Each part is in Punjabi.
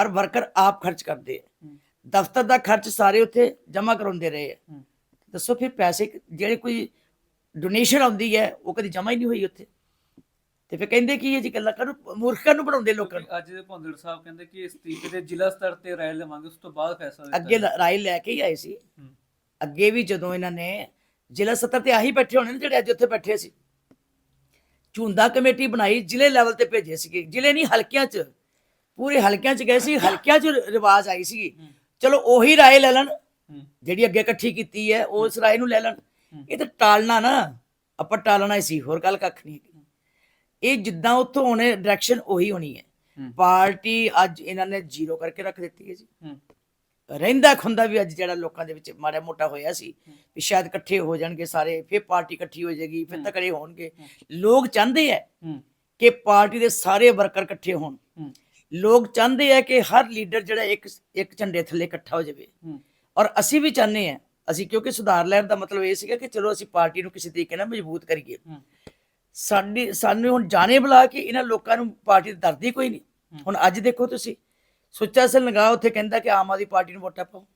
ਹਰ ਵਰਕਰ ਆਪ ਖਰਚ ਕਰਦੇ ਆ। ਹੂੰ। ਦਫ਼ਤਰ ਦਾ ਖਰਚ ਸਾਰੇ ਉੱਥੇ ਜਮ੍ਹਾਂ ਕਰਾਉਂਦੇ ਰਹੇ ਆ। ਹੂੰ। ਦੱਸੋ ਫਿਰ ਪੈਸੇ ਜਿਹੜੇ ਕੋਈ ਡੋਨੇਸ਼ਨ ਆਉਂਦੀ ਹੈ ਉਹ ਕਦੀ ਜਮ੍ਹਾਂ ਹੀ ਨਹੀਂ ਹੋਈ ਉੱਥੇ? ਤੇ ਫਿਰ ਕਹਿੰਦੇ ਕੀ ਹੈ ਜੀ ਗੱਲਾਂ ਕਰਨ ਮੂਰਖਾਂ ਨੂੰ ਬਣਾਉਂਦੇ ਲੋਕਾਂ ਨੂੰ? ਅੱਜ ਦੇ ਭੌਂਦੜ ਸਾਹਿਬ ਕਹਿੰਦੇ ਕਿ ਇਸ ਤਰੀਕੇ ਦੇ ਜ਼ਿਲ੍ਹਾ ਸਤਰ ਤੇ ਰਾਏ ਲਵਾਂਗੇ ਉਸ ਤੋਂ ਬਾਅਦ ਫੈਸਲਾ ਅੱਗੇ ਰਾਏ ਲੈ ਕੇ ਹੀ ਆਏ ਸੀ। ਅੱਗੇ ਵੀ ਜਦੋਂ ਇਹਨਾਂ ਨੇ ਜ਼ਿਲ੍ਹਾ ਸੱਤਰ ਤੇ ਆਹੀ ਬੈਠੇ ਹੋਣੇ ਨੇ ਜਿਹੜੇ ਅੱਜ ਉੱਥੇ ਬੈਠੇ ਸੀ। ਝੁੰਦਾ ਕਮੇਟੀ ਬਣਾਈ ਜ਼ਿਲ੍ਹੇ ਲੈਵਲ ਤੇ ਭੇਜੇ ਸੀਗੇ। ਜ਼ਿਲ੍ਹੇ ਨਹੀਂ ਹਲਕਿਆਂ 'ਚ। ਪੂਰੇ ਹਲਕਿਆਂ 'ਚ ਗਏ ਸੀ ਹਲਕਿਆਂ 'ਚ ਰਿਵਾਜ ਆਈ ਸੀ। ਚਲੋ ਉਹੀ ਰਾਏ ਲੈ ਲੈਣ। ਜਿਹੜੀ ਅੱਗੇ ਇਕੱਠੀ ਕੀਤੀ ਹੈ ਉਸ ਰਾਏ ਨੂੰ ਲੈ ਲੈਣ। ਇਹ ਤਾਂ ਟਾਲਣਾ ਨਾ ਆਪਾਂ ਟਾਲਣਾ ਹੀ ਸੀ ਹੋਰ ਗੱਲ ਕੱਖ ਨਹੀਂ। ਇਹ ਜਿੱਦਾਂ ਉੱਥੋਂ ਹੋਣੇ ਡਾਇਰੈਕਸ਼ਨ ਉਹੀ ਹੋਣੀ ਹੈ। ਪਾਰਟੀ ਅੱਜ ਇਹਨਾਂ ਨੇ ਜ਼ੀਰੋ ਕਰਕੇ ਰੱਖ ਦਿੱਤੀ ਹੈ ਜੀ। ਰਹਿੰਦਾ ਖੁੰਦਾ ਵੀ ਅੱਜ ਜਿਹੜਾ ਲੋਕਾਂ ਦੇ ਵਿੱਚ ਮਾੜਾ ਮੋਟਾ ਹੋਇਆ ਸੀ ਵੀ ਸ਼ਾਇਦ ਇਕੱਠੇ ਹੋ ਜਾਣਗੇ ਸਾਰੇ ਫਿਰ ਪਾਰਟੀ ਇਕੱਠੀ ਹੋ ਜਾਏਗੀ ਫਿਰ। ਤਕੜੇ ਹੋਣਗੇ। ਲੋਕ ਚਾਹੁੰਦੇ ਹੂੰ। ਕਿ ਪਾਰਟੀ ਦੇ ਸਾਰੇ ਵਰਕਰ ਇਕੱਠੇ ਹੋਣ। ਲੋਕ ਚਾਹੁੰਦੇ ਆ ਕਿ ਹਰ ਲੀਡਰ ਜਿਹੜਾ ਇੱਕ ਇੱਕ ਝੰਡੇ ਥੱਲੇ ਇਕੱਠਾ ਹੋ ਜਾਵੇ। ਔਰ ਅਸੀਂ ਵੀ ਚਾਹੁੰਦੇ ਆ ਅਸੀਂ ਕਿਉਂਕਿ ਸੁਧਾਰ ਲੈਣ ਦਾ ਮਤਲਬ ਇਹ ਸੀਗਾ ਕਿ ਚਲੋ ਅਸੀਂ ਪਾਰਟੀ ਨੂੰ ਕਿਸੇ ਤਰੀਕੇ ਨਾਲ ਮਜ਼ਬੂਤ ਕਰੀਏ। ਸਾਡੀ ਸਾਨੂੰ ਹੁਣ ਜਾਣੇ ਬੁਲਾ ਕੇ ਇਹਨਾਂ ਲੋਕਾਂ ਨੂੰ ਪਾਰਟੀ ਦਾ ਦਰਦ ਕੋਈ ਨਹੀਂ। ਹੁਣ ਅੱਜ ਦੇਖੋ ਤੁਸੀਂ ਸੁੱਚਾ ਸਿੰਘ ਲਗਾ ਉੱਥੇ ਕਹਿੰਦਾ ਕਿ ਆਮ ਆਦਮੀ ਪਾਰਟੀ ਨੂੰ ਵੋਟਾਂ ਪਾਓ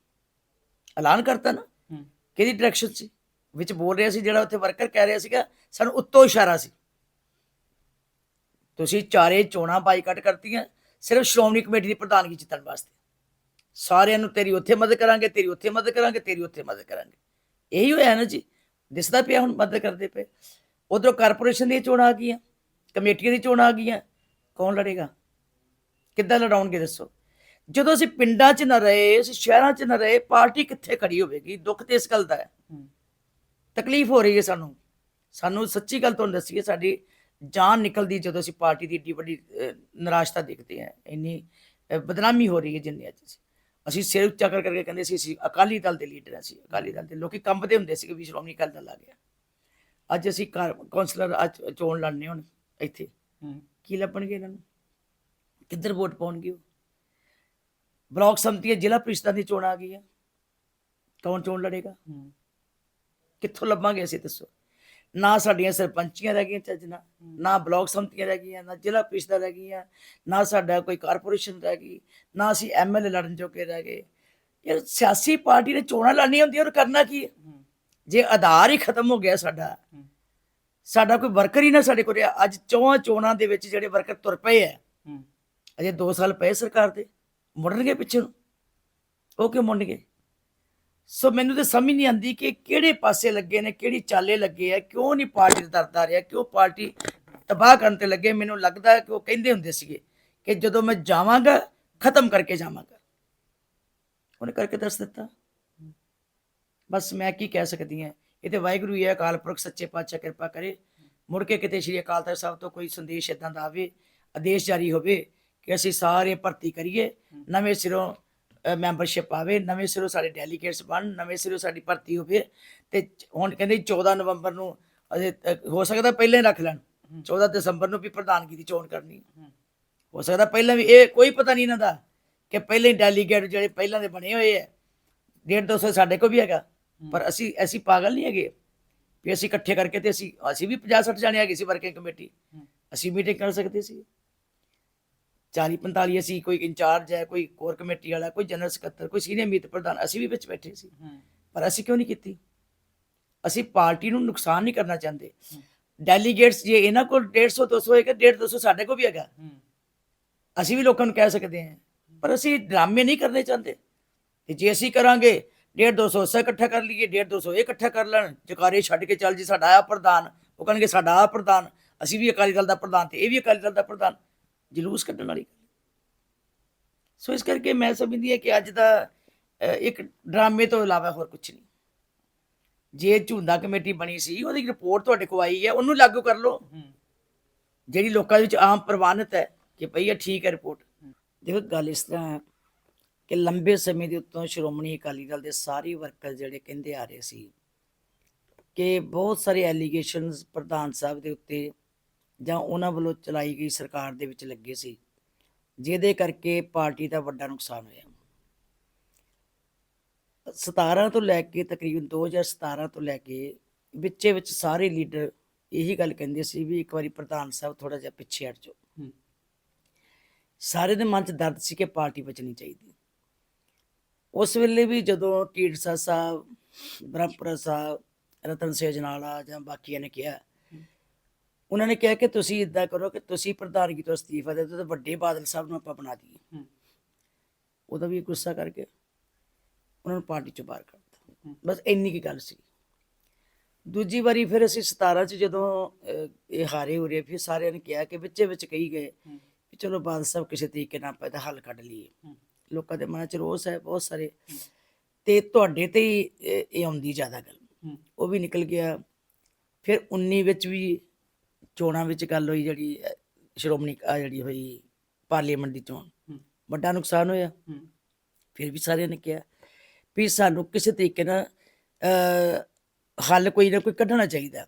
ਐਲਾਨ ਕਰਤਾ ਨਾ। ਕਿਹਦੀ ਡਾਇਰੈਕਸ਼ਨ ਸੀ ਵਿੱਚ ਬੋਲ ਰਿਹਾ ਸੀ ਜਿਹੜਾ ਉੱਥੇ ਵਰਕਰ ਕਹਿ ਰਿਹਾ ਸੀਗਾ ਸਾਨੂੰ ਉੱਤੋਂ ਇਸ਼ਾਰਾ ਸੀ ਤੁਸੀਂ ਚਾਰੇ ਚੋਣਾਂ ਬਾਈਕਾਟ ਕਰਤੀਆਂ ਸਿਰਫ ਸ਼੍ਰੋਮਣੀ ਕਮੇਟੀ ਦੀ ਪ੍ਰਧਾਨਗੀ ਜਿੱਤਣ ਵਾਸਤੇ। ਸਾਰਿਆਂ ਨੂੰ ਤੇਰੀ ਉੱਥੇ ਮਦਦ ਕਰਾਂਗੇ ਤੇਰੀ ਉੱਥੇ ਮਦਦ ਕਰਾਂਗੇ ਤੇਰੀ ਉੱਥੇ ਮਦਦ ਕਰਾਂਗੇ। ਇਹੀ ਹੋਇਆ ਨਾ ਜੀ। ਦਿਸਦਾ ਪਿਆ ਹੁਣ ਮਦਦ ਕਰਦੇ ਪਏ। ਉਧਰੋਂ ਕਾਰਪੋਰੇਸ਼ਨ ਦੀਆਂ ਚੋਣਾਂ ਆ ਗਈਆਂ ਕਮੇਟੀਆਂ ਦੀ ਚੋਣਾਂ ਆ ਗਈਆਂ। ਕੌਣ ਲੜੇਗਾ? ਕਿੱਦਾਂ ਲੜਾਉਣਗੇ ਦੱਸੋ? ਜਦੋਂ ਅਸੀਂ ਪਿੰਡਾਂ 'ਚ ਨਾ ਰਹੇ ਅਸੀਂ ਸ਼ਹਿਰਾਂ 'ਚ ਨਾ ਰਹੇ ਪਾਰਟੀ ਕਿੱਥੇ ਖੜੀ ਹੋਵੇਗੀ? ਦੁੱਖ ਤੇ ਇਸ ਗੱਲ ਦਾ ਹੂੰ। ਤਕਲੀਫ ਹੋ ਰਹੀ ਹੈ ਸਾਨੂੰ। ਸਾਨੂੰ ਸੱਚੀ ਗੱਲ ਤੁਹਾਨੂੰ ਦੱਸੀਏ ਸਾਡੀ ਜਾਨ ਨਿਕਲਦੀ ਜਦੋਂ ਅਸੀਂ ਪਾਰਟੀ ਦੀ ਏਡੀ ਵੱਡੀ ਨਿਰਾਸ਼ਤਾ ਦੇਖਦੇ ਹਾਂ। ਇੰਨੀ ਬਦਨਾਮੀ ਹੋ ਰਹੀ ਹੈ ਜਿੰਨੇ ਅੱਜ ਅਸੀਂ। ਸਿਰ ਉੱਚਾ ਕਰ ਕਰਕੇ ਕਹਿੰਦੇ ਸੀ ਅਸੀਂ ਅਕਾਲੀ ਦਲ ਦੇ ਲੀਡਰ ਹਾਂ ਅਸੀਂ ਅਕਾਲੀ ਦਲ ਦੇ ਲੋਕੀ ਕੰਬਦੇ ਹੁੰਦੇ ਸੀ ਕਿ ਵੀ ਸ਼੍ਰੋਮਣੀ ਅਕਾਲੀ ਦਲ ਆ ਗਿਆ। ਅੱਜ ਅਸੀਂ ਕੌਂਸਲਰ ਅੱਜ ਚੋਣ ਲੜਨੇ ਹੁਣ ਇੱਥੇ। ਕੀ ਲੱਭਣਗੇ ਇਹਨਾਂ ਨੂੰ? ਕਿੱਧਰ ਵੋਟ ਪਾਉਣਗੇ ਉਹ? ਬਲਾਕ ਸੰਮਤੀਆਂ ਜ਼ਿਲ੍ਹਾ ਪ੍ਰੀਸ਼ਦਾਂ ਦੀ ਚੋਣ ਆ ਗਈ ਹੈ। ਕੌਣ ਚੋਣ ਲੜੇਗਾ। ਕਿੱਥੋਂ ਲੱਭਾਂਗੇ ਅਸੀਂ ਦੱਸੋ? ਨਾ ਸਾਡੀਆਂ ਸਰਪੰਚੀਆਂ ਰਹਿ ਗਈਆਂ ਚੱਜ ਨਾਲ ਨਾ ਬਲਾਕ ਸੰਮਤੀਆਂ ਰਹਿ ਗਈਆਂ ਨਾ ਜ਼ਿਲ੍ਹਾ ਪ੍ਰੀਸ਼ਦਾਂ ਰਹਿ ਗਈਆਂ ਨਾ ਸਾਡਾ ਕੋਈ ਕਾਰਪੋਰੇਸ਼ਨ ਰਹਿ ਗਈ ਨਾ ਅਸੀਂ ਐਮਐਲਏ ਲੜਨ ਜੋਗੇ ਰਹਿ ਗਏ ਯਾਰ ਸਿਆਸੀ ਪਾਰਟੀ ਨੇ ਚੋਣਾਂ ਲੜਨੀਆਂ ਹੁੰਦੀਆਂ ਔਰ ਕਰਨਾ ਕੀ ਹੈ। ਜੇ ਆਧਾਰ ਹੀ ਖਤਮ ਹੋ ਗਿਆ ਸਾਡਾ। ਸਾਡਾ ਕੋਈ ਵਰਕਰ ਹੀ ਨਾ ਸਾਡੇ ਕੋਲ ਅੱਜ ਚੌਹਾਂ ਚੋਣਾਂ ਦੇ ਵਿੱਚ ਜਿਹੜੇ ਵਰਕਰ ਤੁਰ ਪਏ ਹੂੰ। ਅਜੇ 2 ਸਾਲ ਪਏ ਸਰਕਾਰ ਦੇ ਮੁੜਨਗੇ ਪਿੱਛੇ ਨੂੰ ਉਹ ਕਿਉਂ ਮੁੜਨਗੇ ਸੋ ਮੈਨੂੰ ਤਾਂ ਸਮਝ ਨਹੀਂ ਆਉਂਦੀ ਕਿ ਕਿਹੜੇ ਪਾਸੇ ਲੱਗੇ ਨੇ ਕਿਹੜੀ ਚਾਲੇ ਲੱਗੇ ਆ ਕਿਉਂ ਨਹੀਂ ਪਾਰਟੀ ਦਾ ਦਰਦ ਆ ਰਿਹਾ ਕਿਉਂ ਪਾਰਟੀ ਤਬਾਹ ਕਰਨ ਤੇ ਲੱਗੇ। ਮੈਨੂੰ ਲੱਗਦਾ ਕਿ ਉਹ ਕਹਿੰਦੇ ਹੁੰਦੇ ਸੀਗੇ ਕਿ ਜਦੋਂ ਮੈਂ ਜਾਵਾਂਗਾ ਖਤਮ ਕਰਕੇ ਜਾਵਾਂਗਾ। ਉਹਨੇ ਕਰਕੇ ਦੱਸ ਦਿੱਤਾ। ਬਸ ਮੈਂ ਕੀ ਕਹਿ ਸਕਦੀ ਹਾਂ ਇਹ ਤੇ ਵਾਹਿਗੁਰੂ ਹੀ ਹੈ ਅਕਾਲ ਪੁਰਖ ਸੱਚੇ ਪਾਤਸ਼ਾਹ ਕਿਰਪਾ ਕਰੇ। ਮੁੜ ਕੇ ਕਿਤੇ ਸ਼੍ਰੀ ਅਕਾਲ ਤਖਤ ਸਾਹਿਬ ਤੋਂ ਕੋਈ ਸੰਦੇਸ਼ ਇਦਾਂ ਦਾ ਆਵੇ ਆਦੇਸ਼ ਜਾਰੀ ਹੋਵੇ ਕਿ ਅਸੀਂ ਸਾਰੇ ਭਰਤੀ ਕਰੀਏ ਨਵੇਂ ਸਿਰੋਂ ਮੈਂਬਰਸ਼ਿਪ ਆਵੇ ਨਵੇਂ ਸਿਰੋਂ ਸਾਡੇ ਡੈਲੀਗੇਟਸ ਬਣ ਨਵੇਂ ਸਿਰੋਂ ਸਾਡੀ ਭਰਤੀ ਹੋਵੇ ਤੇ ਹੁਣ ਕਹਿੰਦੇ 14 ਨਵੰਬਰ ਨੂੰ ਅਜੇ ਹੋ ਸਕਦਾ ਪਹਿਲਾਂ ਹੀ ਰੱਖ ਲੈਣ। 14 ਦਸੰਬਰ ਨੂੰ ਵੀ ਪ੍ਰਧਾਨਗੀ ਦੀ ਚੋਣ ਕਰਨੀ। ਹੂੰ। ਹੋ ਸਕਦਾ ਪਹਿਲਾਂ ਵੀ ਇਹ ਕੋਈ ਪਤਾ ਨਹੀਂ ਇਹਨਾਂ ਦਾ ਕਿ ਪਹਿਲਾਂ ਹੀ ਡੈਲੀਗੇਟ ਜਿਹੜੇ ਪਹਿਲਾਂ ਦੇ ਬਣੇ ਹੋਏ ਡੇਢ ਦੋ ਸੌ ਸਾਡੇ ਕੋਲ ਵੀ ਹੈਗਾ। ਪਰ ਅਸੀਂ ਅਸੀਂ ਪਾਗਲ ਨਹੀਂ ਹੈਗੇ। ਵੀ ਅਸੀਂ ਇਕੱਠੇ ਕਰਕੇ ਤੇ ਅਸੀਂ ਅਸੀਂ ਵੀ 50 60 ਜਾਣੇ ਹੈਗੇ ਸੀ ਵਰਕਿੰਗ ਕਮੇਟੀ ਹੂੰ। ਅਸੀਂ ਮੀਟਿੰਗ ਕਰ ਸਕਦੇ ਸੀ। 40 45 ਅਸੀਂ ਕੋਈ ਇੰਚਾਰਜ ਹੈ ਕੋਈ ਕੋਰ ਕਮੇਟੀ ਵਾਲਾ ਕੋਈ ਜਨਰਲ ਸਕੱਤਰ ਕੋਈ ਸੀਨੀਅਰ ਮੀਤ ਪ੍ਰਧਾਨ ਅਸੀਂ ਵੀ ਵਿੱਚ ਬੈਠੇ ਸੀ। ਪਰ ਅਸੀਂ ਕਿਉਂ ਨਹੀਂ ਕੀਤੀ? ਅਸੀਂ ਪਾਰਟੀ ਨੂੰ ਨੁਕਸਾਨ ਨਹੀਂ ਕਰਨਾ ਚਾਹੁੰਦੇ। ਡੈਲੀਗੇਟਸ ਜੇ ਇਹਨਾਂ ਕੋਲ 150 200 ਹੈਗਾ 150 200 ਸਾਡੇ ਕੋਲ ਵੀ ਹੈਗਾ। ਅਸੀਂ ਵੀ ਲੋਕਾਂ ਨੂੰ ਕਹਿ ਸਕਦੇ ਹਾਂ। ਪਰ ਅਸੀਂ ਡਰਾਮੇ ਨਹੀਂ ਕਰਨੇ ਚਾਹੁੰਦੇ। ਤੇ ਜੇ ਅਸੀਂ ਕਰਾਂਗੇ 1.5 200 ਉਸੇ ਇਕੱਠਾ ਕਰ ਲਈਏ 1.5 200 ਇਹ ਇਕੱਠਾ ਕਰ ਲੈਣ ਜਕਾਰੇ ਛੱਡ ਕੇ ਚੱਲ ਜੀ ਸਾਡਾ ਆ ਪ੍ਰਧਾਨ ਉਹ ਕਹਿਣਗੇ ਸਾਡਾ ਆ ਪ੍ਰਧਾਨ ਅਸੀਂ ਵੀ ਅਕਾਲੀ ਦਲ ਦਾ ਪ੍ਰਧਾਨ ਤੇ ਇਹ ਵੀ ਅਕਾਲੀ ਦਲ ਦਾ ਪ੍ਰਧਾਨ। ਜਲੂਸ ਕੱਢਣ ਵਾਲੀ ਗੱਲ। ਸੋ ਇਸ ਕਰਕੇ ਮੈਂ ਸਮਝਦੀ ਹਾਂ ਕਿ ਅੱਜ ਦਾ ਇੱਕ ਡਰਾਮੇ ਤੋਂ ਇਲਾਵਾ ਹੋਰ ਕੁਝ ਨਹੀਂ ਜੇ ਝੁੰਦਾ ਕਮੇਟੀ ਬਣੀ ਸੀ ਉਹਦੀ ਰਿਪੋਰਟ ਤੁਹਾਡੇ ਕੋਲ ਆਈ ਹੈ ਉਹਨੂੰ ਲਾਗੂ ਕਰ ਲਓ। ਜਿਹੜੀ ਲੋਕਾਂ ਦੇ ਵਿੱਚ ਆਮ ਪ੍ਰਵਾਨਿਤ ਹੈ ਕਿ ਭਈ ਇਹ ਠੀਕ ਹੈ ਰਿਪੋਰਟ ਦੇਖੋ ਗੱਲ ਇਸ ਤਰ੍ਹਾਂ ਹੈ ਕਿ ਲੰਬੇ ਸਮੇਂ ਦੇ ਉੱਤੋਂ ਸ਼੍ਰੋਮਣੀ ਅਕਾਲੀ ਦਲ ਦੇ ਸਾਰੇ ਵਰਕਰ ਜਿਹੜੇ ਕਹਿੰਦੇ ਆ ਰਹੇ ਸੀ ਕਿ ਬਹੁਤ ਸਾਰੇ ਐਲੀਗੇਸ਼ਨਸ ਪ੍ਰਧਾਨ ਸਾਹਿਬ ਦੇ ਉੱਤੇ ਜਾਂ ਉਹਨਾਂ ਵੱਲੋਂ ਚਲਾਈ ਗਈ ਸਰਕਾਰ ਦੇ ਵਿੱਚ ਲੱਗੇ ਸੀ ਜਿਹਦੇ ਕਰਕੇ ਪਾਰਟੀ ਦਾ ਵੱਡਾ ਨੁਕਸਾਨ ਹੋਇਆ। 17 ਤੋਂ ਲੈ ਕੇ ਤਕਰੀਬਨ 2017 ਤੋਂ ਲੈ ਕੇ ਵਿੱਚੇ ਵਿੱਚ ਸਾਰੇ ਲੀਡਰ ਇਹੀ ਗੱਲ ਕਹਿੰਦੇ ਸੀ ਵੀ ਇੱਕ ਵਾਰੀ ਪ੍ਰਧਾਨ ਸਾਹਿਬ ਥੋੜਾ ਜਿਹਾ ਪਿੱਛੇ ਹਟ ਜਾਓ। ਸਾਰੇ ਦੇ ਮਨ 'ਚ ਦਰਦ ਸੀ ਕਿ ਪਾਰਟੀ ਬਚਣੀ ਚਾਹੀਦੀ। ਉਸ ਵੇਲੇ ਵੀ ਜਦੋਂ ਢੀਂਡਸਾ ਸਾਹਿਬ ਬ੍ਰਹਮਪੁਰਾ ਸਾਹਿਬ ਰਤਨ ਸੇਜਨਾਲਾ ਜਾਂ ਬਾਕੀਆਂ ਨੇ ਕਿਹਾ ਉਹਨਾਂ ਨੇ ਕਿਹਾ ਕਿ ਤੁਸੀਂ ਇਦਾਂ ਕਰੋ ਕਿ ਤੁਸੀਂ ਪ੍ਰਧਾਨਗੀ ਤੋਂ ਅਸਤੀਫਾ ਦੇ ਦਿਓ ਤੇ ਵੱਡੇ ਬਾਦਲ ਸਾਹਿਬ ਨੂੰ ਆਪਾਂ ਬਣਾ ਦਈਏ। ਉਹਦਾ ਵੀ ਗੁੱਸਾ ਕਰਕੇ ਉਹਨਾਂ ਨੂੰ ਪਾਰਟੀ ਚੋਂ ਬਾਹਰ ਕਰ ਦਿੱਤਾ। ਬਸ ਇੰਨੀ ਕੀ ਗੱਲ ਸੀ। ਦੂਜੀ ਵਾਰੀ ਫਿਰ ਅਸੀਂ 17 ਚ ਜਦੋਂ ਇਹ ਹਾਰੇ ਹੋ ਰਹੇ ਫਿਰ ਸਾਰਿਆਂ ਨੇ ਕਿਹਾ ਕਿ ਵਿੱਚੇ ਵਿੱਚ ਕਹੀ ਗਏ ਵੀ ਚਲੋ ਬਾਦਲ ਸਾਹਿਬ ਕਿਸੇ ਤਰੀਕੇ ਨਾਲ ਆਪਾਂ ਇਹਦਾ ਹੱਲ ਕੱਢ ਲਈਏ। ਲੋਕਾਂ ਦੇ ਮਨਾਂ 'ਚ ਰੋਸ ਹੈ ਬਹੁਤ ਸਾਰੇ। ਤੇ ਤੁਹਾਡੇ ਤੇ ਹੀ ਇਹ ਆਉਂਦੀ ਜ਼ਿਆਦਾ ਗੱਲ। ਉਹ ਵੀ ਨਿਕਲ ਗਿਆ। ਫਿਰ 19 ਵਿੱਚ ਵੀ ਚੋਣਾਂ ਵਿੱਚ ਗੱਲ ਹੋਈ ਜਿਹੜੀ ਸ਼੍ਰੋਮਣੀ ਆ ਜਿਹੜੀ ਹੋਈ ਪਾਰਲੀਮੈਂਟ ਦੀ ਚੋਣ। ਵੱਡਾ ਨੁਕਸਾਨ ਹੋਇਆ। ਫਿਰ ਵੀ ਸਾਰਿਆਂ ਨੇ ਕਿਹਾ। ਵੀ ਸਾਨੂੰ ਕਿਸੇ ਤਰੀਕੇ ਨਾਲ ਹੱਲ ਕੋਈ ਨਾ ਕੋਈ ਕੱਢਣਾ ਚਾਹੀਦਾ।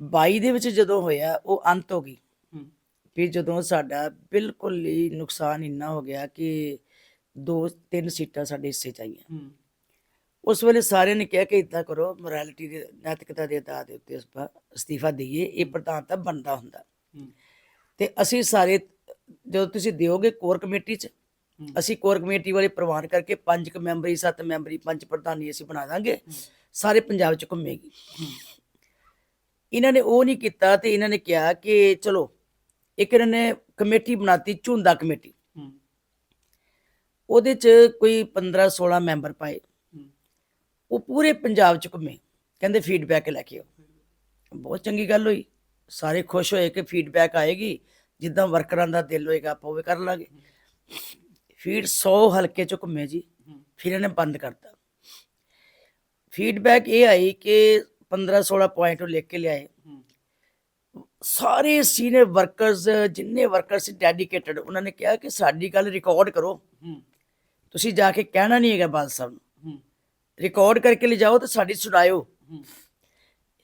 22 ਦੇ ਵਿੱਚ ਜਦੋਂ ਹੋਇਆ ਉਹ ਅੰਤ ਹੋ ਗਈ। ਫਿਰ ਜਦੋਂ ਸਾਡਾ ਬਿਲਕੁਲ ਹੀ ਨੁਕਸਾਨ ਇੰਨਾ ਹੋ ਗਿਆ ਕਿ ਦੋ ਤਿੰਨ ਸੀਟਾਂ ਸਾਡੇ ਹਿੱਸੇ ਚ ਆਈਆਂ। ਉਸ ਵੇਲੇ ਸਾਰਿਆਂ ਨੇ ਕਿਹਾ ਕਿ ਇਦਾਂ ਕਰੋ ਮੋਰੈਲਿਟੀ ਦੇ ਨੈਤਿਕਤਾ ਦੇ ਆਧਾਰ ਦੇ ਉੱਤੇ ਆਪਾਂ ਅਸਤੀਫਾ ਦਈਏ ਇਹ ਪ੍ਰਧਾਨ ਤਾਂ ਬਣਦਾ ਹੁੰਦਾ। ਤੇ ਅਸੀਂ ਸਾਰੇ ਜਦੋਂ ਤੁਸੀਂ ਦਿਓਗੇ ਕੋਰ ਕਮੇਟੀ 'ਚ। ਅਸੀਂ ਕੋਰ ਕਮੇਟੀ ਵਾਲੇ ਪ੍ਰਵਾਨ ਕਰਕੇ ਪੰਜ ਕੁ ਮੈਂਬਰੀ ਸੱਤ ਮੈਂਬਰੀ ਪੰਜ ਪ੍ਰਧਾਨੀ ਅਸੀਂ ਬਣਾ ਦਾਂਗੇ ਸਾਰੇ ਪੰਜਾਬ 'ਚ ਘੁੰਮੇਗੀ। ਇਹਨਾਂ ਨੇ ਉਹ ਨਹੀਂ ਕੀਤਾ ਤੇ ਇਹਨਾਂ ਨੇ ਕਿਹਾ ਕਿ ਚਲੋ ਇੱਕ ਇਹਨਾਂ ਨੇ ਕਮੇਟੀ ਬਣਾਤੀ ਝੁੰਦਾ ਕਮੇਟੀ। ਉਹਦੇ 'ਚ ਕੋਈ 15 16 ਮੈਂਬਰ ਪਾਏ। ਉਹ ਪੂਰੇ ਪੰਜਾਬ 'ਚ ਘੁੰਮੇ। ਕਹਿੰਦੇ ਫੀਡਬੈਕ ਲੈ ਕੇ ਆਓ। ਬਹੁਤ ਚੰਗੀ ਗੱਲ ਹੋਈ। ਸਾਰੇ ਖੁਸ਼ ਹੋਏ ਕਿ ਫੀਡਬੈਕ ਆਏਗੀ। ਜਿੱਦਾਂ ਵਰਕਰਾਂ ਦਾ ਦਿਲ ਹੋਏਗਾ ਆਪਾਂ ਉਹ ਕਰ ਲਾਂਗੇ। ਫੀਡ 100 ਹਲਕੇ 'ਚ ਘੁੰਮੇ ਜੀ। ਫਿਰ ਇਹਨੇ ਬੰਦ ਕਰਤਾ। ਫੀਡਬੈਕ ਇਹ ਆਈ ਕਿ 15 16 ਪੁਆਇੰਟ ਉਹ ਲਿਖ ਕੇ ਲਿਆਏ। ਸਾਰੇ ਸੀਨੀਅਰ ਵਰਕਰਸ ਜਿੰਨੇ ਵਰਕਰ ਸੀ ਡੈਡੀਕੇਟਡ ਉਹਨਾਂ ਨੇ ਕਿਹਾ ਕਿ ਸਾਡੀ ਗੱਲ ਰਿਕਾਰਡ ਕਰੋ। ਤੁਸੀਂ ਜਾ ਕੇ ਕਹਿਣਾ ਨਹੀਂ ਹੈਗਾ ਬਾਲ ਸਾਹਿਬ ਨੂੰ। ਰਿਕਾਰਡ ਕਰਕੇ ਲਿਜਾਓ ਤੇ ਸਾਡੀ ਸੁਣਾਇਓ।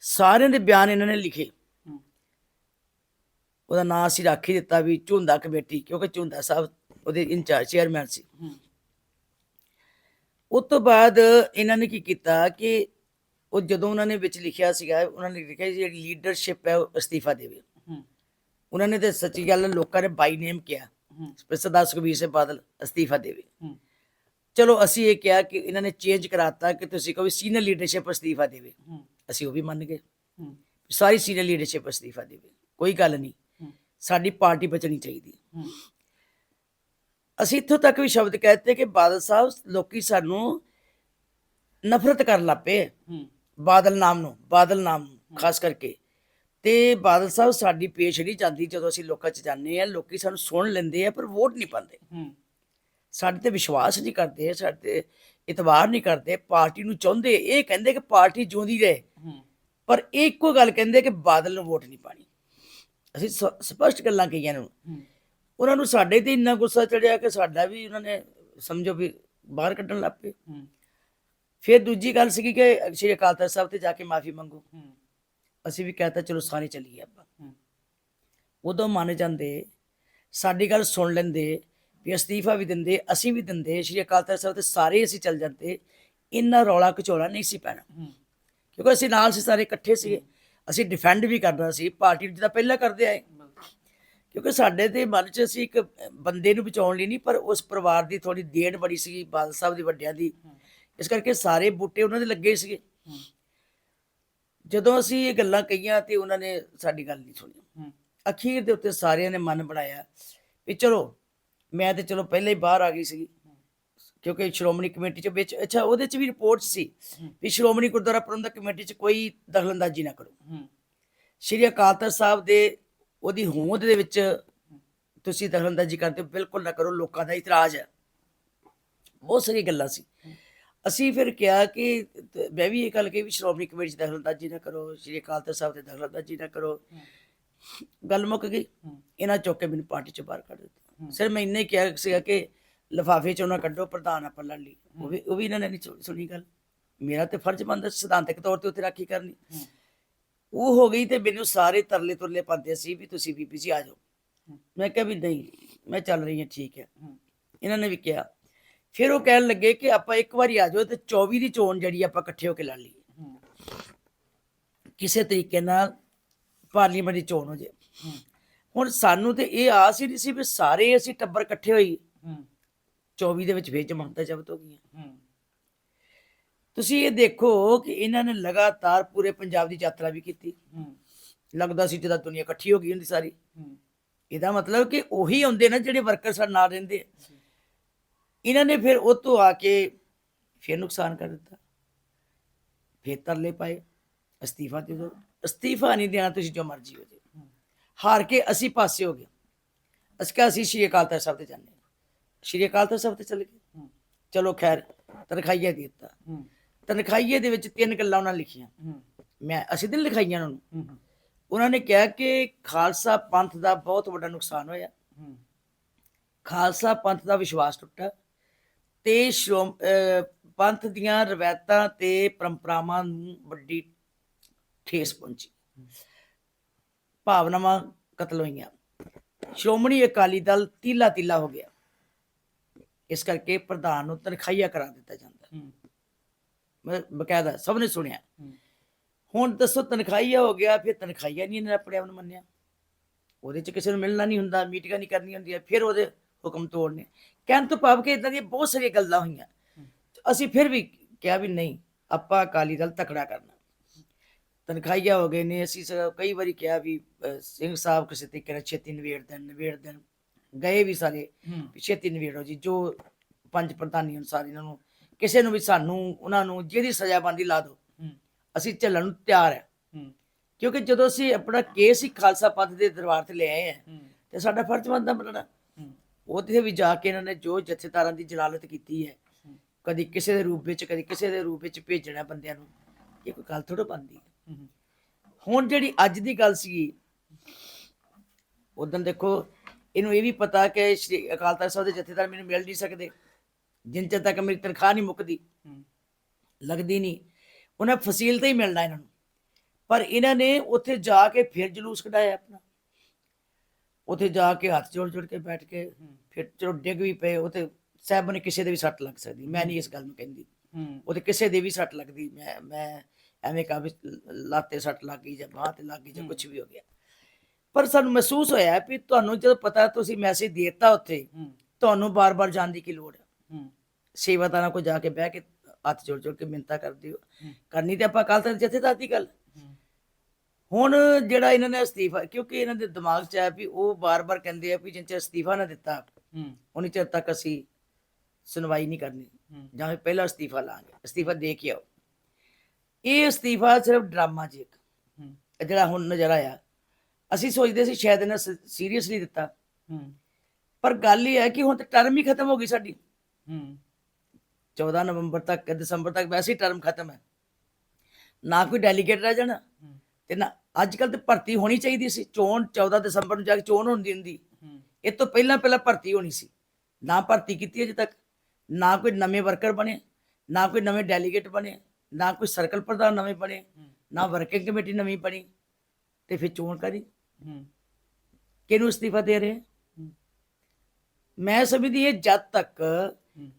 ਸਾਰਿਆਂ ਦੇ ਬਿਆਨ ਇਹਨਾਂ ਨੇ ਲਿਖੇ। ਉਹਦਾ ਨਾਂ ਅਸੀਂ ਰੱਖ ਹੀ ਦਿੱਤਾ ਵੀ ਝੁੰਦਾ ਕਮੇਟੀ ਕਿਉਂਕਿ ਝੁੰਦਾ ਸਾਹਿਬ ਉਹਦੇ ਇੰਚਾਰਜ ਚੇਅਰਮੈਨ ਸੀ। ਉਸ ਤੋਂ ਬਾਅਦ ਇਹਨਾਂ ਨੇ ਕੀ ਕੀਤਾ ਕਿ ਉਹ ਜਦੋਂ ਉਹਨਾਂ ਨੇ ਵਿੱਚ ਲਿਖਿਆ ਸੀਗਾ ਉਹਨਾਂ ਨੇ ਲਿਖਿਆ ਜਿਹੜੀ ਲੀਡਰਸ਼ਿਪ ਹੈ ਉਹ ਅਸਤੀਫਾ ਦੇਵੇ। ਉਹਨਾਂ ਨੇ ਤੇ ਸੱਚੀ ਗੱਲ ਲੋਕਾਂ ਨੇ ਬਾਈ ਨੇਮ ਕਿਹਾ। ਸਰਦਾਰ ਸੁਖਬੀਰ ਸਿੰਘ ਬਾਦਲ ਅਸਤੀਫਾ ਦੇਵੇ। ਚਲੋ ਅਸੀਂ ਇਹ ਕਿਹਾ ਕਿ ਇਹਨਾਂ ਨੇ ਚੇਂਜ ਕਰਾਤਾ ਕਿ ਤੁਸੀਂ ਕਹੋ ਸੀਨੀਅਰ ਲੀਡਰਸ਼ਿਪ ਅਸਤੀਫਾ ਦੇਵੇ। ਅਸੀਂ ਉਹ ਵੀ ਮੰਨ ਗਏ। ਸਾਰੀ ਸੀਨੀਅਰ ਲੀਡਰਸ਼ਿਪ ਅਸਤੀਫਾ ਦੇਵੇ। ਕੋਈ ਗੱਲ ਨਹੀਂ। ਸਾਡੀ ਪਾਰਟੀ ਬਚਣੀ ਚਾਹੀਦੀ। ਅਸੀਂ ਇੱਥੋਂ ਤੱਕ ਵੀ ਸ਼ਬਦ ਕਹਿਤੇ ਕਿ ਬਾਦਲ ਸਾਹਿਬ ਲੋਕੀ ਸਾਨੂੰ ਨਫ਼ਰਤ ਕਰਨ ਲੱਪੇ ਬਾਦਲ ਨਾਮ ਨੂੰ ਬਾਦਲ ਨਾਮ ਖਾਸ ਕਰਕੇ। ਤੇ ਬਾਦਲ ਸਾਹਿਬ ਸਾਡੀ ਪੇਸ਼ ਨਹੀਂ ਜਾਂਦੀ ਜਦੋਂ ਅਸੀਂ ਲੋਕਾਂ 'ਚ ਜਾਂਦੇ ਆ ਲੋਕੀ ਸਾਨੂੰ ਸੁਣ ਲੈਂਦੇ ਆ ਪਰ ਵੋਟ ਨਹੀਂ ਪਾਉਂਦੇ। ਸਾਡੇ ਤੇ ਵਿਸ਼ਵਾਸ ਨਹੀਂ ਕਰਦੇ ਸਾਡੇ ਤੇ ਇਤਬਾਰ ਨਹੀਂ ਕਰਦੇ ਪਾਰਟੀ ਨੂੰ ਚਾਹੁੰਦੇ ਇਹ ਕਹਿੰਦੇ ਕਿ ਪਾਰਟੀ ਜਿਉਂਦੀ ਰਹੇ। ਪਰ ਇਹ ਇੱਕੋ ਗੱਲ ਕਹਿੰਦੇ ਕਿ ਬਾਦਲ ਨੂੰ ਵੋਟ ਨਹੀਂ ਪਾਣੀ। ਅਸੀਂ ਸਪਸ਼ਟ ਗੱਲਾਂ ਕਹੀਆਂ ਨੂੰ। ਉਹਨਾਂ ਨੂੰ ਸਾਡੇ ਤੇ ਇੰਨਾ ਗੁੱਸਾ ਚੜਿਆ ਕਿ ਸਾਡਾ ਵੀ ਉਹਨਾਂ ਨੇ ਸਮਝੋ ਵੀ ਬਾਹਰ ਕੱਢਣ ਲੱਗ ਪਏ। ਫਿਰ ਦੂਜੀ ਗੱਲ ਸੀ ਕਿ ਸ਼੍ਰੀ ਅਕਾਲ ਤਖਤ ਸਾਹਿਬ ਤੇ ਜਾ ਕੇ ਮਾਫੀ ਮੰਗੋ। ਅਸੀਂ ਵੀ ਕਹਤਾ ਚਲੋ ਸਾਰੇ ਚੱਲੀਏ ਆਪਾਂ। ਉਦੋਂ ਮੰਨ ਜਾਂਦੇ ਸਾਡੀ ਗੱਲ ਸੁਣ ਲੈਂਦੇ ਵੀ ਅਸਤੀਫਾ ਵੀ ਦਿੰਦੇ ਅਸੀਂ ਵੀ ਦਿੰਦੇ ਸ਼੍ਰੀ ਅਕਾਲ ਤਖਤ ਸਾਹਿਬ ਤੇ ਸਾਰੇ ਅਸੀਂ ਚੱਲ ਜਾਂਦੇ ਇੰਨਾ ਰੌਲਾ ਘਚੋਲਾ ਨਹੀਂ ਸੀ ਪੈਣਾ। ਕਿਉਂਕਿ ਅਸੀਂ ਨਾਲ ਸੀ ਸਾਰੇ ਇਕੱਠੇ ਸੀਗੇ ਅਸੀਂ ਡਿਫੈਂਡ ਵੀ ਕਰਨਾ ਸੀ ਪਾਰਟੀ ਜਿੱਦਾਂ ਪਹਿਲਾਂ ਕਰਦੇ ਆਏ। ਕਿਉਂਕਿ ਸਾਡੇ ਤੇ ਮਨ 'ਚ ਅਸੀਂ ਇੱਕ ਬੰਦੇ ਨੂੰ ਬਚਾਉਣ ਲਈ ਨਹੀਂ ਪਰ ਉਸ ਪਰਿਵਾਰ ਦੀ ਥੋੜੀ ਦੇਣ ਬੜੀ ਸੀ ਬਾਦਲ ਸਾਹਿਬ ਦੀ ਵੱਡਿਆਂ ਦੀ। ਇਸ ਕਰਕੇ ਸਾਰੇ ਬੂਟੇ ਉਹਨਾਂ ਦੇ ਲੱਗੇ ਸੀਗੇ। ਜਦੋਂ ਅਸੀਂ ਇਹ ਗੱਲਾਂ ਕਹੀਆਂ ਤੇ ਉਹਨਾਂ ਨੇ ਸਾਡੀ ਗੱਲ ਨਹੀਂ ਸੁਣੀ। ਅਖੀਰ ਦੇ ਉੱਤੇ ਸਾਰਿਆਂ ਨੇ ਮਨ ਬਣਾਇਆ ਵੀ ਚਲੋ ਮੈਂ ਤੇ ਚਲੋ ਪਹਿਲਾਂ ਹੀ ਬਾਹਰ ਆ ਗਈ ਸੀ ਕਿਉਂਕਿ ਸ਼੍ਰੋਮਣੀ ਕਮੇਟੀ ਚ ਵਿੱਚ ਅੱਛਾ ਉਹਦੇ ਚ ਵੀ ਰਿਪੋਰਟ ਸੀ ਵੀ ਸ਼੍ਰੋਮਣੀ ਗੁਰਦੁਆਰਾ ਪ੍ਰਬੰਧਕ ਕਮੇਟੀ ਚ ਕੋਈ ਦਖਲਅੰਦਾਜ਼ੀ ਨਾ ਕਰੋ। ਸ਼੍ਰੀ ਅਕਾਲ ਤਖਤ ਸਾਹਿਬ ਦੇ ਉਹਦੀ ਹੋਂਦ ਦੇ ਵਿੱਚ ਤੁਸੀਂ ਦਖਲਅੰਦਾਜ਼ੀ ਕਰਦੇ ਹੋ ਬਿਲਕੁਲ ਨਾ ਕਰੋ ਲੋਕਾਂ ਦਾ ਇਤਰਾਜ਼ ਹੈ। ਬਹੁਤ ਸਾਰੀ ਗੱਲਾਂ ਸੀ। ਅਸੀਂ ਫਿਰ ਕਿਹਾ ਕਿ ਮੈਂ ਵੀ ਇਹ ਗੱਲ ਕਹੀ ਵੀ ਸ਼੍ਰੋਮਣੀ ਕਮੇਟੀ 'ਚ ਦਖਲਅੰਦਾਜ਼ੀ ਨਾ ਕਰੋ ਸ਼੍ਰੀ ਅਕਾਲ ਤਖਤ ਸਾਹਿਬ ਤੇ ਦਖਲਅੰਦਾਜ਼ੀ ਨਾ ਕਰੋ। ਗੱਲ ਮੁੱਕ ਗਈ। ਇਹਨਾਂ ਚੁੱਕ ਕੇ ਮੈਨੂੰ ਪਾਰਟੀ 'ਚੋਂ ਬਾਹਰ ਕੱਢ ਦਿੱਤਾ। ਸਿਰ ਮੈਂ ਇੰਨੇ ਕਿਹਾ ਸੀਗਾ ਕਿ ਲਿਫਾਫੇ 'ਚੋਂ ਨਾ ਕੱਢੋ ਪ੍ਰਧਾਨ ਆਪਾਂ ਲੜ ਲਈ ਉਹ ਵੀ ਉਹ ਵੀ ਇਹਨਾਂ ਨੇ ਨਹੀਂ ਸੁਣੀ ਗੱਲ। ਮੇਰਾ ਤੇ ਫਰਜ਼ ਬਣਦਾ ਸਿਧਾਂਤਕ ਤੌਰ ਤੇ ਉੱਥੇ ਰਾਖੀ ਕਰਨੀ। ਉਹ ਹੋ ਗਈ ਤੇ ਮੈਨੂੰ ਸਾਰੇ ਤਰਲੇ ਤੁਰਲੇ ਪਾਉਂਦੇ ਸੀ ਵੀ ਤੁਸੀਂ ਬੀਬੀ ਜੀ ਆ ਜਾਓ। ਮੈਂ ਕਿਹਾ ਵੀ ਨਹੀਂ ਮੈਂ ਚੱਲ ਰਹੀ ਹਾਂ ਠੀਕ ਹੈ। ਇਹਨਾਂ ਨੇ ਵੀ ਕਿਹਾ। ਫਿਰ ਉਹ ਕਹਿਣ ਲੱਗੇ ਕਿ ਆਪਾਂ ਇੱਕ ਵਾਰੀ ਆ ਜਾਓ ਤੇ 24 ਦੀ ਚੋਣ ਜਿਹੜੀ ਆਪਾਂ ਇਕੱਠੇ ਹੋ ਕੇ ਲੜ ਲਈਏ। ਕਿਸੇ ਤਰੀਕੇ ਨਾਲ ਪਾਰਲੀਮੈਂਟ ਦੀ ਚੋਣ ਹੋ ਜੇ। ਹੁਣ ਸਾਨੂੰ ਤੇ ਇਹ ਆਸ ਹੀ ਨਹੀਂ ਸੀ ਵੀ ਸਾਰੇ ਅਸੀਂ ਟੱਬਰ ਇਕੱਠੇ ਹੋਈ ਹੂੰ। 24 ਦੇ ਵਿੱਚ ਫੇਰ ਜਮਾਨਤਾਂ ਜ਼ਬਤ ਹੋ ਗਈਆਂ। ਹੂੰ। ਤੁਸੀਂ ਇਹ ਦੇਖੋ ਕਿ ਇਹਨਾਂ ਨੇ ਲਗਾਤਾਰ ਪੂਰੇ ਪੰਜਾਬ ਦੀ ਯਾਤਰਾ ਵੀ ਕੀਤੀ। ਹੂੰ। ਲੱਗਦਾ ਸੀ ਜਿੱਦਾਂ ਦੁਨੀਆ ਇਕੱਠੀ ਹੋ ਗਈ ਹੁੰਦੀ ਸਾਰੀ। ਹੂੰ। ਇਹਦਾ ਮਤਲਬ ਕਿ ਉਹੀ ਆਉਂਦੇ ਨਾ ਜਿਹੜੇ ਵਰਕਰ ਸਾਡੇ ਨਾਲ ਰਹਿੰਦੇ। ਇਹਨਾਂ ਨੇ ਫਿਰ ਉਹ ਤੋਂ ਆ ਕੇ ਫਿਰ ਨੁਕਸਾਨ ਕਰ ਦਿੱਤਾ। ਫਿਰ ਤਰਲੇ ਪਾਏ। ਅਸਤੀਫਾ ਦੇ ਦਿਓ। ਅਸਤੀਫਾ ਨਹੀਂ ਦੇਣਾ ਤੁਸੀਂ ਜੋ ਮਰਜ਼ੀ ਹੂੰ। ਹਾਰ ਕੇ ਅਸੀਂ ਪਾਸੇ ਹੋ ਗਏ। ਅਸੀਂ ਕਿਹਾ ਅਸੀਂ ਸ਼੍ਰੀ ਅਕਾਲ ਤਖਤ ਸਾਹਿਬ ਤੇ ਜਾਂਦੇ ਹਾਂ। ਸ਼੍ਰੀ ਅਕਾਲ ਤਖਤ ਸਾਹਿਬ ਤੇ ਚਲੇ ਗਏ। ਚਲੋ ਖੈਰ ਤਨਖਾਹੀਆ ਦੇ ਦਿੱਤਾ। ਹੂੰ। ਤਨਖਾਹੀਏ ਦੇ ਵਿੱਚ ਤਿੰਨ ਗੱਲਾਂ ਉਹਨਾਂ ਲਿਖੀਆਂ। ਮੈਂ ਅਸੀਂ ਤੇ ਨੀ ਲਿਖਾਈਆਂ ਉਹਨਾਂ ਨੂੰ। ਉਹਨਾਂ ਨੇ ਕਿਹਾ ਕਿ ਖਾਲਸਾ ਪੰਥ ਦਾ ਬਹੁਤ ਵੱਡਾ ਨੁਕਸਾਨ ਹੋਇਆ। ਖਾਲਸਾ ਪੰਥ ਦਾ ਵਿਸ਼ਵਾਸ ਟੁੱਟਾ ਤੇ ਸ਼੍ਰੋਮ ਪੰਥ ਦੀਆਂ ਰਵਾਇਤਾਂ ਤੇ ਪਰੰਪਰਾਵਾਂ ਨੂੰ ਵੱਡੀ ਠੇਸ ਪਹੁੰਚੀ। ਭਾਵਨਾਵਾਂ ਕਤਲ ਹੋਈਆਂ। ਸ਼੍ਰੋਮਣੀ ਅਕਾਲੀ ਦਲ ਤੀਲਾ ਤੀਲਾ ਹੋ ਗਿਆ। ਇਸ ਕਰਕੇ ਪ੍ਰਧਾਨ ਨੂੰ ਤਨਖਾਹੀਆ ਕਰਾ ਦਿੱਤਾ ਜਾਂਦਾ। ਬਕਾਇਦਾ ਸਭ ਨੇ ਸੁਣਿਆ। ਹੁਣ ਦੱਸੋ ਤਨਖਾਹੀਆ ਹੋ ਗਿਆ ਫਿਰ ਤਨਖਾਹੀਆ ਨਹੀਂ ਇਹਨੇ ਆਪਣੇ ਆਪ ਨੂੰ ਮੰਨਿਆ। ਉਹਦੇ ਚ ਕਿਸੇ ਨੂੰ ਮਿਲਣਾ ਨਹੀਂ ਹੁੰਦਾ ਮੀਟਿੰਗਾਂ ਨਹੀਂ ਕਰਨੀਆਂ ਹੁੰਦੀਆਂ ਫਿਰ ਉਹਦੇ ਹੁਕਮ ਤੋੜਨੇ। ਕਹਿਣ ਤੋਂ ਭਾਵ ਕਿ ਇਦਾਂ ਦੀਆਂ ਬਹੁਤ ਸਾਰੀਆਂ ਗੱਲਾਂ ਹੋਈਆਂ। ਅਸੀਂ ਫਿਰ ਵੀ ਕਿਹਾ ਵੀ ਨਹੀਂ ਆਪਾਂ ਅਕਾਲੀ ਦਲ ਤਕੜਾ ਕਰਨਾ। ਤਨਖਾਹੀਆ ਹੋ ਗਏ ਨੇ ਅਸੀਂ ਕਈ ਵਾਰੀ ਕਿਹਾ ਵੀ ਸਿੰਘ ਸਾਹਿਬ ਕਿਸੇ ਤਰੀਕੇ ਨਾਲ ਛੇਤੀ ਨਵੇੜ ਦੇਣ ਨਵੇੜ ਦੇਣ। ਗਏ ਵੀ ਸਾਰੇ ਛੇਤੀ ਨਵੇੜੋ ਜੀ ਜੋ ਪੰਜ ਪ੍ਰਧਾਨੀ ਅਨੁਸਾਰ ਇਹਨਾਂ ਨੂੰ ਕਿਸੇ ਨੂੰ ਵੀ ਸਾਨੂੰ ਉਹਨਾਂ ਨੂੰ ਜਿਹਦੀ ਸਜ਼ਾ ਬੰਦੀ ਲਾ ਦਿਓ। ਅਸੀਂ ਚੱਲਣ ਨੂੰ ਤਿਆਰ ਹੈ। ਕਿਉਂਕਿ ਜਦੋਂ ਅਸੀਂ ਆਪਣਾ ਕੇਸ ਹੀ ਖਾਲਸਾ ਪੰਥ ਦੇ ਦਰਬਾਰ ਤੇ ਲੈ ਆਏ ਆ ਤੇ ਸਾਡਾ ਫਰਜ਼ ਬਣਦਾ ਮੰਨਣਾ ਹੂੰ। ਉੱਥੇ ਵੀ ਜਾ ਕੇ ਇਹਨਾਂ ਨੇ ਜੋ ਜਥੇਦਾਰਾਂ ਦੀ ਜਲਾਲਤ ਕੀਤੀ ਹੈ। ਕਦੀ ਕਿਸੇ ਦੇ ਰੂਪ ਵਿੱਚ ਕਦੀ ਕਿਸੇ ਦੇ ਰੂਪ ਵਿੱਚ ਭੇਜਣਾ ਬੰਦਿਆਂ ਨੂੰ ਇਹ ਕੋਈ ਗੱਲ ਥੋੜਾ ਬੰਦੀ ਹੁਣ ਜਿਹੜੀ ਅੱਜ ਦੀ ਗੱਲ ਸੀਗੀ ਉਦੋਂ ਦੇਖੋ ਇਹਨੂੰ ਇਹ ਵੀ ਪਤਾ ਕਿ ਸ਼੍ਰੀ ਅਕਾਲ ਤਖਤ ਸਾਹਿਬ ਦੇ ਜਥੇਦਾਰ ਮੈਨੂੰ ਮਿਲ ਨਹੀਂ ਸਕਦੇ ਜਿੰਨ ਚਿਰ ਤੱਕ ਮੇਰੀ ਤਨਖਾਹ ਨਹੀਂ ਮੁੱਕਦੀ ਲੱਗਦੀ ਨਹੀਂ। ਉਹਨਾਂ ਫਸੀਲ ਤੇ ਹੀ ਮਿਲਣਾ ਇਹਨਾਂ ਨੂੰ। ਪਰ ਇਹਨਾਂ ਨੇ ਉੱਥੇ ਜਾ ਕੇ ਫਿਰ ਜਲੂਸ ਕਢਾਇਆ ਆਪਣਾ। ਉੱਥੇ ਜਾ ਕੇ ਹੱਥ ਜੋੜ ਜੋੜ ਕੇ ਬੈਠ ਕੇ ਫਿਰ ਚਲੋ ਡਿੱਗ ਵੀ ਪਏ ਉੱਥੇ ਸਾਹਿਬ ਨੇ ਕਿਸੇ ਦੇ ਵੀ ਸੱਟ ਲੱਗ ਸਕਦੀ ਮੈਂ ਨਹੀਂ ਇਸ ਗੱਲ ਨੂੰ ਕਹਿੰਦੀ। ਉਹਦੇ ਕਿਸੇ ਦੇ ਵੀ ਸੱਟ ਲੱਗਦੀ ਮੈਂ ਮੈਂ ਐਵੇਂ ਕਹਾਂ ਵੀ ਲਾਤੇ ਸੱਟ ਲੱਗ ਗਈ ਜਾਂ ਬਾਹ ਤੇ ਲੱਗ ਗਈ ਜਾਂ। ਕੁਝ ਵੀ ਹੋ ਗਿਆ। ਪਰ ਸਾਨੂੰ ਮਹਿਸੂਸ ਹੋਇਆ ਵੀ ਤੁਹਾਨੂੰ ਜਦੋਂ ਪਤਾ ਤੁਸੀਂ ਮੈਸੇਜ ਦੇਤਾ ਉੱਥੇ ਤੁਹਾਨੂੰ ਬਾਰ-ਬਾਰ ਜਾਣ ਦੀ ਕੀ ਲੋੜ ਹੈ। ਸੇਵਾਦਾਰਾਂ ਕੋਲ ਜਾ ਕੇ ਬਹਿ ਕੇ ਹੱਥ ਜੋੜ ਜੋੜ ਕੇ ਮਿੰਤਾ ਕਰਦੇ ਹੋ। ਕਰਨੀ ਤੇ ਆਪਾਂ ਕੱਲ ਤੱਕ ਜਥੇਦਾਰ ਦੀ ਗੱਲ ਹੁਣ ਜਿਹੜਾ ਇਹਨਾਂ ਨੇ ਅਸਤੀਫਾ ਕਿਉਂਕਿ ਇਹਨਾਂ ਦੇ ਦਿਮਾਗ 'ਚ ਹੈ ਵੀ ਉਹ ਬਾਰ-ਬਾਰ ਕਹਿੰਦੇ ਆ ਵੀ ਜਿੰਨ ਚਿਰ ਅਸਤੀਫਾ ਨਾ ਦਿੱਤਾ ਹੂੰ। ਉਨੀ ਚਿਰ ਤੱਕ ਅਸੀਂ ਸੁਣਵਾਈ ਨਹੀਂ ਕਰਨੀ। ਜਾਂ ਫਿਰ ਪਹਿਲਾ ਅਸਤੀਫਾ ਲਾਂਗੇ। ਅਸਤੀਫਾ ਦੇ ਕੇ ਆਓ। ਇਹ ਅਸਤੀਫਾ ਸਿਰਫ ਡਰਾਮਾ ਜੀ ਇੱਕ। ਇਹ ਜਿਹੜਾ ਹੁਣ ਨਜ਼ਰ ਆਇਆ। ਅਸੀਂ ਸੋਚਦੇ ਸੀ ਸ਼ਾਇਦ ਇਹਨਾਂ ਸੀਰੀਅਸਲੀ ਦਿੱਤਾ। ਪਰ ਗੱਲ ਇਹ ਹੈ ਕਿ ਹੁਣ ਤਾਂ ਟਰਮ ਹੀ ਖਤਮ ਹੋ ਗਈ ਸਾਡੀ। ਹੂੰ। 14 ਨਵੰਬਰ ਤੱਕ ਦਸੰਬਰ ਤੱਕ ਵੈਸੇ ਹੀ ਟਰਮ ਖਤਮ ਹੈ। ਨਾ ਕੋਈ ਡੈਲੀਗੇਟ ਰਹਿ ਜਾਣਾ। ਤੇ ਨਾ ਅੱਜ ਕੱਲ ਤੇ ਭਰਤੀ ਹੋਣੀ ਚਾਹੀਦੀ ਸੀ। ਚੋਣ 14 ਦਸੰਬਰ ਨੂੰ ਜਾ ਕੇ ਚੋਣ ਹੁੰਦੀ। ਹੁੰਦੀ ਇਹ ਤੋਂ ਪਹਿਲਾਂ ਪਹਿਲਾਂ ਭਰਤੀ ਹੋਣੀ ਸੀ। ਨਾ ਭਰਤੀ ਕੀਤੀ ਅਜੇ ਤੱਕ। ਨਾ ਕੋਈ ਨਵੇਂ ਵਰਕਰ ਬਣੇ। ਨਾ ਕੋਈ ਨਵੇਂ ਡੈਲੀਗੇਟ ਬਣੇ। ਨਾ ਕੋਈ ਸਰਕਲ ਪ੍ਰਧਾਨ ਨਵੇਂ ਬਣੇ ਨਾ ਵਰਕਿੰਗ ਕਮੇਟੀ ਨਵੀਂ ਬਣੀ ਤੇ ਫਿਰ ਚੋਣ ਕਰੀ। ਹੂੰ। ਕਿਹਨੂੰ ਅਸਤੀਫਾ ਦੇ ਰਹੇ। ਮੈਂ ਸਮਝਦੀ ਇਹ ਜਦ ਤੱਕ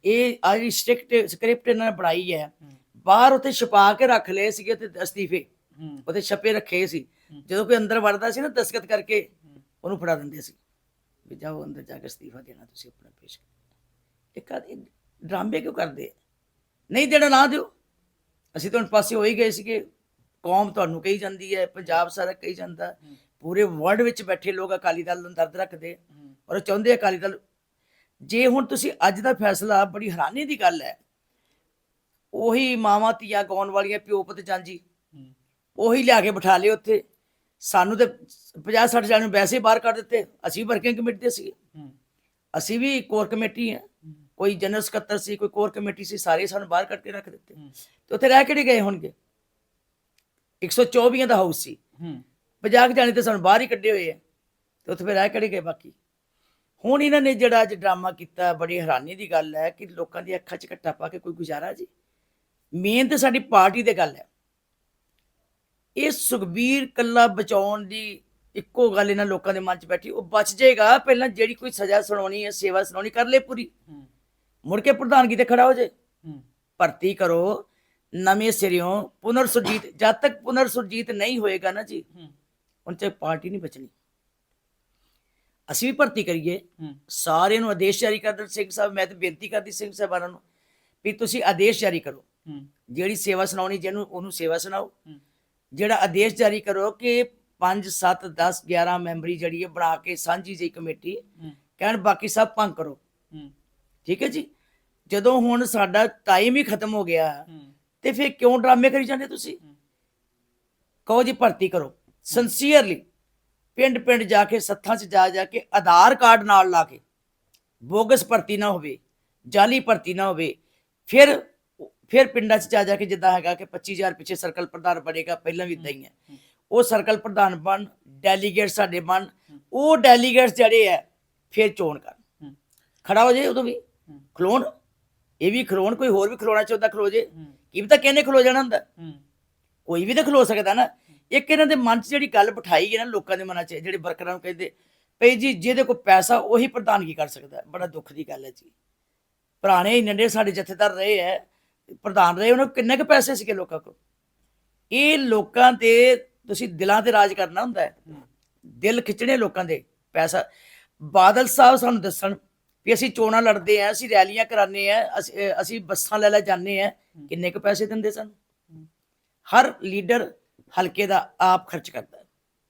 ਇਹ ਆਹ ਸਟ੍ਰਿਕਟ ਸਕ੍ਰਿਪਟ ਇਹਨਾਂ ਨੇ ਬਣਾਈ ਹੈ ਬਾਹਰ ਉੱਥੇ ਛਪਾ ਕੇ ਰੱਖ ਲਏ ਸੀਗੇ ਤੇ ਅਸਤੀਫੇ। ਉਹਦੇ ਛਪੇ ਰੱਖੇ ਸੀ। ਜਦੋਂ ਕੋਈ ਅੰਦਰ ਵੜਦਾ ਸੀ ਨਾ ਦਸਖਤ ਕਰਕੇ। ਉਹਨੂੰ ਫੜਾ ਦਿੰਦੇ ਸੀ। ਵੀ ਜਾਓ ਅੰਦਰ ਜਾ ਕੇ ਅਸਤੀਫਾ ਦੇਣਾ ਤੁਸੀਂ ਆਪਣਾ ਪੇਸ਼ ਇਹ ਕਦ ਡਰਾਮੇ ਕਿਉਂ ਕਰਦੇ? ਨਹੀਂ ਦੇਣਾ ਨਾ ਦਿਓ। ਅਸੀਂ ਤਾਂ ਹੁਣ ਪਾਸੇ ਹੋ ਹੀ ਗਏ ਸੀਗੇ। ਕੌਮ ਤੁਹਾਨੂੰ ਕਹੀ ਜਾਂਦੀ ਹੈ ਪੰਜਾਬ ਸਾਰਾ ਕਹੀ ਜਾਂਦਾ। ਪੂਰੇ ਵਰਲਡ ਵਿੱਚ ਬੈਠੇ ਲੋਕ ਅਕਾਲੀ ਦਲ ਨੂੰ ਦਰਦ ਰੱਖਦੇ। ਆ ਔਰ ਉਹ ਚਾਹੁੰਦੇ ਆ ਅਕਾਲੀ ਦਲ ਜੇ ਹੁਣ ਤੁਸੀਂ ਅੱਜ ਦਾ ਫੈਸਲਾ ਬੜੀ ਹੈਰਾਨੀ ਦੀ ਗੱਲ ਹੈ। ਉਹੀ ਮਾਵਾਂ ਧੀਆਂ ਗਾਉਣ ਵਾਲੀਆਂ ਪਿਓ ਪੁੱਤ ਜਾਂਜੀ। ਉਹੀ ਲਿਆ ਕੇ ਬਿਠਾ ਲਏ ਉੱਥੇ। ਸਾਨੂੰ ਤੇ 50 60 ਜਣੇ ਨੂੰ ਵੈਸੇ ਬਾਹਰ ਕੱਢ ਦਿੱਤੇ। ਅਸੀਂ ਵਰਕਿੰਗ ਕਮੇਟੀ ਦੇ ਸੀ ਅਸੀਂ ਵੀ ਕੋਰ ਕਮੇਟੀ ਹੈ। ਕੋਈ ਜਨਰਲ ਸਕੱਤਰ ਸੀ ਕੋਈ ਕੋਰ ਕਮੇਟੀ ਸੀ ਸਾਰੇ ਸਾਨੂੰ ਬਾਹਰ ਕੱਢ ਕੇ ਰੱਖ ਦਿੱਤੇ। ਤੇ ਉੱਥੇ ਰਹਿ ਕਿਹੜੇ ਗਏ ਹੋਣਗੇ? 124 ਦਾ ਹਾਊਸ ਸੀ। ਹੂੰ। 50 ਜਾਣੇ ਤੇ ਸਾਨੂੰ ਬਾਹਰ ਹੀ ਕੱਢੇ ਹੋਏ ਆ। ਤੇ ਉੱਥੇ ਫਿਰ ਰਹਿ ਕਿਹੜੇ ਗਏ ਬਾਕੀ? ਹੁਣ ਇਹਨਾਂ ਨੇ ਜਿਹੜਾ ਅੱਜ ਡਰਾਮਾ ਕੀਤਾ ਬੜੀ ਹੈਰਾਨੀ ਦੀ ਗੱਲ ਹੈ ਕਿ ਲੋਕਾਂ ਦੀ ਅੱਖਾਂ 'ਚ ਘੱਟਾ ਪਾ ਕੇ ਕੋਈ ਗੁਜ਼ਾਰਾ ਜੀ। ਮੇਨ ਤੇ ਸਾਡੀ ਪਾਰਟੀ ਦੇ ਗੱਲ ਹੈ। ਇਹ ਸੁਖਬੀਰ ਕੱਲਾ ਬਚਾਉਣ ਦੀ ਇੱਕੋ ਗੱਲ ਇਹਨਾਂ ਲੋਕਾਂ ਦੇ ਮਨ 'ਚ ਬੈਠੀ ਉਹ ਬਚ ਜਾਏਗਾ। ਪਹਿਲਾਂ ਜਿਹੜੀ ਕੋਈ ਸਜ਼ਾ ਸੁਣਾਉਣੀ ਹੈ ਸੇਵਾ ਸੁਣਾਉਣੀ ਕਰ ਲੈ ਪੂਰੀ। ਮੁੜ ਕੇ ਪ੍ਰਧਾਨਗੀ ਤੇ ਖੜਾ ਹੋ ਹੂੰ। ਭਰਤੀ ਕਰੋ ਨਵੇਂ ਸਿਰਿਓਂ ਪੁਨਰ ਸੁਰਜੀਤ ਜਦ ਤੱਕ ਪੁਨਰ ਸੁਰਜੀਤ ਨਹੀਂ ਹੋਏਗਾ ਨਾ ਜੀ ਹੂੰ। ਉਨ ਚ ਪਾਰਟੀ ਨਹੀਂ ਬਚਣੀ। ਅਸੀਂ ਵੀ ਭਰਤੀ ਕਰੀਏ। ਸਾਰਿਆਂ ਨੂੰ ਆਦੇਸ਼ ਜਾਰੀ ਕਰ ਦੇਣ ਸਿੰਘ ਸਾਹਿਬ ਮੈਂ ਤਾਂ ਬੇਨਤੀ ਕਰਦੀ ਸਿੰਘ ਸਾਹਿਬਾਨਾਂ ਨੂੰ ਵੀ ਤੁਸੀਂ ਆਦੇਸ਼ ਜਾਰੀ ਕਰੋ। ਜਿਹੜੀ ਸੇਵਾ ਸੁਣਾਉਣੀ ਜਿਹਨੂੰ ਉਹਨੂੰ ਸੇਵਾ ਸੁਣਾਓ। ਜਿਹੜਾ ਆਦੇਸ਼ ਜਾਰੀ ਕਰੋ ਕਿ 5 7 10 11 ਮੈਂਬਰੀ ਜਿਹੜੀ ਹੈ ਬਣਾ ਕੇ ਸਾਂਝੀ ਜਿਹੀ ਕਮੇਟੀ ਕਹਿਣ ਬਾਕੀ ਸਭ ਭੰਗ ਕਰੋ। ਠੀਕ ਹੈ ਜੀ? ਜਦੋਂ ਹੁਣ ਸਾਡਾ ਟਾਈਮ ਹੀ ਖਤਮ ਹੋ ਗਿਆ ਤੇ ਫਿਰ ਕਿਉਂ ਡਰਾਮੇ ਕਰੀ ਜਾਂਦੇ ਤੁਸੀਂ। ਕਹੋ ਜੀ ਭਰਤੀ ਕਰੋ। ਸਿੰਸੀਅਰਲੀ ਪਿੰਡ ਪਿੰਡ ਜਾ ਕੇ ਸੱਥਾਂ 'ਚ ਜਾ ਜਾ ਕੇ ਆਧਾਰ ਕਾਰਡ ਨਾਲ ਲਾ ਕੇ ਬੋਗਸ ਭਰਤੀ ਨਾ ਹੋਵੇ ਜਾਲੀ ਭਰਤੀ ਨਾ ਹੋਵੇ ਫਿਰ ਫਿਰ ਪਿੰਡਾਂ 'ਚ ਜਾ ਜਾ ਕੇ ਜਿੱਦਾਂ ਹੈਗਾ ਕਿ 25000 ਪਿੱਛੇ ਸਰਕਲ ਪ੍ਰਧਾਨ ਬਣੇਗਾ ਪਹਿਲਾਂ ਵੀ ਇਦਾਂ ਹੀ ਹੈ। ਉਹ ਸਰਕਲ ਪ੍ਰਧਾਨ ਬਣ ਡੈਲੀਗੇਟ ਸਾਡੇ ਬਣ ਉਹ ਡੈਲੀਗੇਟਸ ਜਿਹੜੇ ਹੈ ਫਿਰ ਚੋਣ ਕਰਨ। ਖੜਾ ਹੋ ਜਾਏ ਉਦੋਂ ਵੀ। ਖਲੋਣ ਇਹ ਵੀ ਖਲੋਣ ਕੋਈ ਹੋਰ ਵੀ ਖਲੋਣਾ ਚਾਹੁੰਦਾ ਖਲੋ ਜੇ। ਕੀ ਪਤਾ ਕਿਹਨੇ ਖਲੋ ਜਾਣਾ ਹੁੰਦਾ? ਕੋਈ ਵੀ ਤਾਂ ਖਲੋ ਸਕਦਾ ਨਾ। ਇੱਕ ਇਹਨਾਂ ਦੇ ਮਨ 'ਚ ਜਿਹੜੀ ਗੱਲ ਬਿਠਾਈ ਹੈ ਨਾ ਲੋਕਾਂ ਦੇ ਮਨਾਂ 'ਚ ਜਿਹੜੇ ਵਰਕਰਾਂ ਨੂੰ ਕਹਿੰਦੇ ਭਈ ਜੀ ਜਿਹਦੇ ਕੋਲ ਪੈਸਾ ਉਹੀ ਪ੍ਰਧਾਨਗੀ ਕਰ ਸਕਦਾ। ਬੜਾ ਦੁੱਖ ਦੀ ਗੱਲ ਹੈ ਜੀ। ਪੁਰਾਣੇ ਇੰਨੇ ਸਾਡੇ ਜਥੇਦਾਰ ਰਹੇ ਹੈ ਪ੍ਰਧਾਨ ਰਹੇ ਉਹਨਾਂ ਕਿੰਨੇ ਕੁ ਪੈਸੇ ਸੀਗੇ ਲੋਕਾਂ ਕੋਲ? ਇਹ ਲੋਕਾਂ ਤੇ ਤੁਸੀਂ ਦਿਲਾਂ ਤੇ ਰਾਜ ਕਰਨਾ ਹੁੰਦਾ ਹੂੰ। ਦਿਲ ਖਿੱਚਣੇ ਲੋਕਾਂ ਦੇ ਪੈਸਾ। ਬਾਦਲ ਸਾਹਿਬ ਸਾਨੂੰ ਦੱਸਣ ਵੀ ਅਸੀਂ ਚੋਣਾਂ ਲੜਦੇ ਆ ਅਸੀਂ ਰੈਲੀਆਂ ਕਰਾਉਂਦੇ ਆ ਅਸੀਂ ਬੱਸਾਂ ਲੈ ਲੈ ਜਾਂਦੇ ਆ। ਕਿੰਨੇ ਕੁ ਪੈਸੇ ਦਿੰਦੇ ਸਾਨੂੰ? ਹਰ ਲੀਡਰ ਹਲਕੇ ਦਾ ਆਪ ਖਰਚ ਕਰਦਾ।